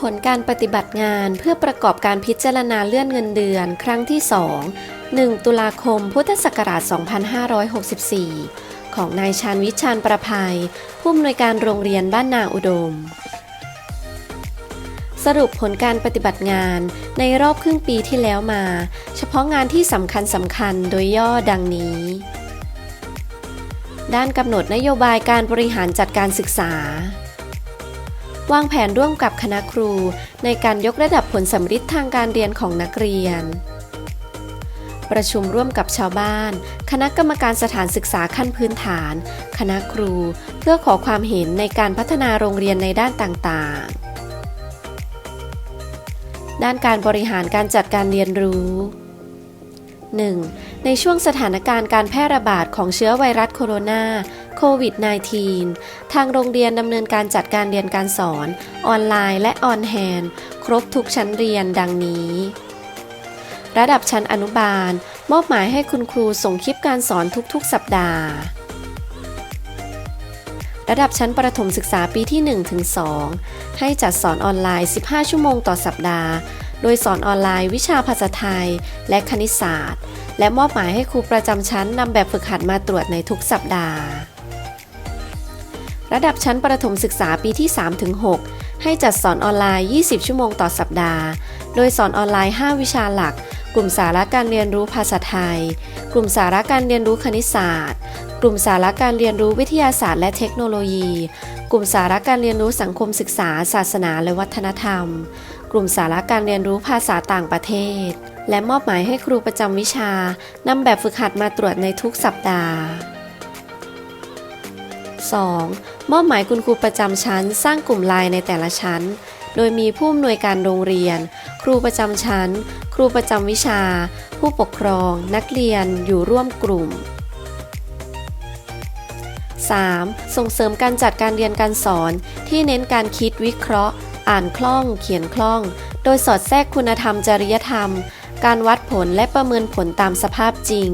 ผลการปฏิบัติงานเพื่อประกอบการพิจารณาเลื่อนเงินเดือน ครั้งที่ 2 1 ตุลาคม พุทธศักราช 2564 ของนายชาญวิชาญประภัย ผู้อำนวยการโรงเรียนบ้านนาอุดม สรุปผลการปฏิบัติงานในรอบครึ่งปีที่แล้วมา เฉพาะงานที่สำคัญสำคัญโดยย่อดังนี้ ด้านกำหนดนโยบายการบริหารจัดการศึกษา วางแผนร่วมกับคณะครู ในการยกระดับผลสำฤทธิ์ทางการเรียนของนักเรียน ประชุมร่วมกับชาวบ้าน คณะกรรมการสถานศึกษาขั้นพื้นฐาน คณะครู เพื่อขอความเห็นในการพัฒนาโรงเรียนในด้านต่างๆ ด้านการบริหารการจัดการเรียนรู้ 1. ในช่วงสถานการณ์การแพร่ระบาดของเชื้อไวรัสโคโรนา โควิด -19 ทางโรงเรียนดำเนินการจัดการเรียนการสอน ออนไลน์และออนแฮนครบทุกชั้นเรียนดังนี้ ระดับชั้นอนุบาล มอบหมายให้คุณครูส่งคลิปการสอนทุกๆ สัปดาห์ ระดับชั้นประถมศึกษาปีที่1ถึง2ให้จัดสอนออนไลน์ 15 ชั่วโมงต่อสัปดาห์โดยสอนออนไลน์วิชาภาษาไทยและคณิตศาสตร์ และมอบหมายให้ครูประจำชั้นนำแบบฝึกหัดมาตรวจในทุกสัปดาห์ ระดับชั้นประถมศึกษาปีที่ 3-6 ให้จัดสอนออนไลน์ 20 ชั่วโมงต่อสัปดาห์ โดยสอนออนไลน์ 5 วิชาหลัก กลุ่มสาระการเรียนรู้ภาษาไทย กลุ่มสาระการเรียนรู้คณิตศาสตร์ กลุ่มสาระการเรียนรู้วิทยาศาสตร์และเทคโนโลยี กลุ่มสาระการเรียนรู้สังคมศึกษา ศาสนาและวัฒนธรรม กลุ่มสาระการเรียนรู้ภาษาต่างประเทศ และมอบหมายให้ครูประจำวิชานำแบบฝึกหัดมาตรวจในทุกสัปดาห์ 2. มอบหมายคุณครูประจำชั้น สร้างกลุ่มไลน์ในแต่ละชั้น โดยมีผู้อำนวยการโรงเรียน ครูประจำชั้น ครูประจำวิชา ผู้ปกครอง นักเรียนอยู่ร่วมกลุ่ม 3. ส่งเสริมการจัดการเรียนการสอนที่เน้นการคิดวิเคราะห์ อ่านคล่อง เขียนคล่อง โดยสอดแทรกคุณธรรมจริยธรรม การวัดผลและประเมินผลตามสภาพจริง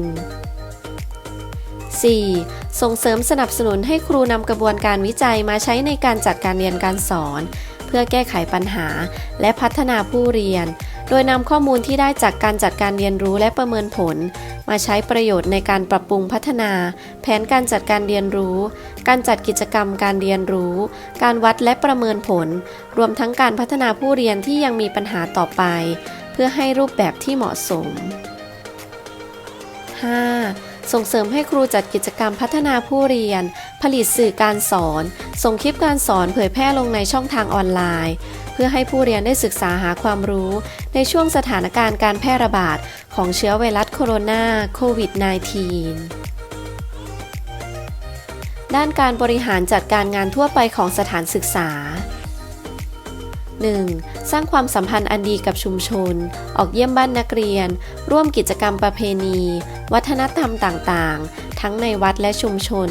4. ส่งเสริมสนับสนุนให้ครูนำกระบวนการวิจัยมาใช้ในการจัดการเรียนการสอน เพื่อแก้ไขปัญหา และพัฒนาผู้เรียน โดยนำข้อมูลที่ได้จากการจัดการเรียนรู้และประเมินผล มาใช้ประโยชน์ในการปรับปรุงพัฒนา แผนการจัดการเรียนรู้ การจัดกิจกรรมการเรียนรู้ การวัดและประเมินผล รวมทั้งการพัฒนาผู้เรียนที่ยังมีปัญหาต่อไป เพื่อให้รูปแบบที่เหมาะสม 5. ส่งเสริมให้ครูจัดกิจกรรมพัฒนาผู้เรียน ผลิตสื่อการสอน ส่งคลิปการสอนเผยแพร่ลงในช่องทางออนไลน์ เพื่อให้ผู้เรียนได้ศึกษาหาความรู้ ในช่วงสถานการณ์การแพร่ระบาดของเชื้อไวรัสโคโรนาโควิด -19 ด้านการบริหารจัดการงานทั่วไปของสถานศึกษา 1. สร้างความสัมพันธ์อันดีกับชุมชน ออกเยี่ยมบ้านนักเรียน ร่วมกิจกรรมประเพณี วัฒนธรรมต่างๆ ทั้งในวัดและชุมชน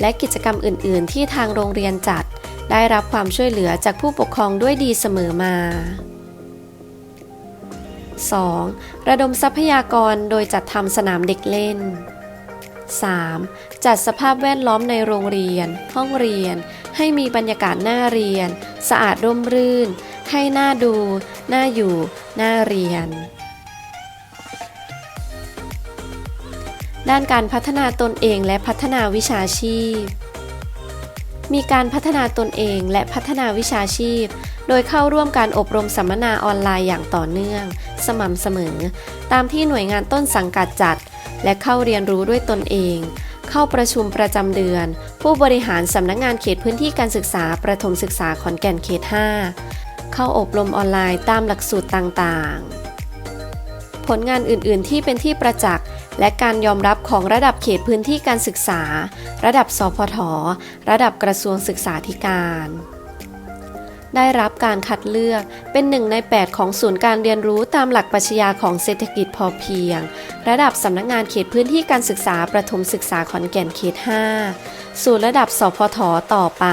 และกิจกรรมอื่น ๆ ที่ทางโรงเรียนจัด ได้รับความช่วยเหลือจากผู้ปกครองด้วยดีเสมอมา 2. ระดมทรัพยากรโดยจัดทำสนามเด็กเล่น 3. จัดสภาพแวดล้อมในโรงเรียน ห้องเรียน ให้มีบรรยากาศน่าเรียน สะอาดร่มรื่น ให้น่าดู น่าอยู่ น่าเรียน ด้านการพัฒนาตนเองและพัฒนาวิชาชีพ มีการพัฒนาตนเองและพัฒนาวิชาชีพ โดยเข้าร่วมการอบรมสัมมนาออนไลน์อย่างต่อเนื่อง สม่ำเสมอ ตามที่หน่วยงานต้นสังกัดจัด และเข้าเรียนรู้ด้วยตนเอง เข้าประชุมประจำเดือน ผู้บริหารสำนักงงานเขตพื้นที่การศึกษาประถมศึกษาขอนแก่นเขต 5 เข้าอบรมออนไลน์ตามหลักสูตรต่างๆ ผลงานอื่นๆที่เป็นที่ประจักษ์และการยอมรับของระดับเขตพื้นที่การศึกษา ระดับสพทระดับกระทรวงศึกษาธิการ ได้รับการคัดเลือกเป็นหนึ่งใน 8 ของศูนย์การเรียนรู้ตามหลักปรัชญาของเศรษฐกิจพอเพียง ระดับสำนักงงานเขตพื้นที่การศึกษาประถมศึกษาขอนแก่นเขต 5 สู่ระดับสพทต่อไป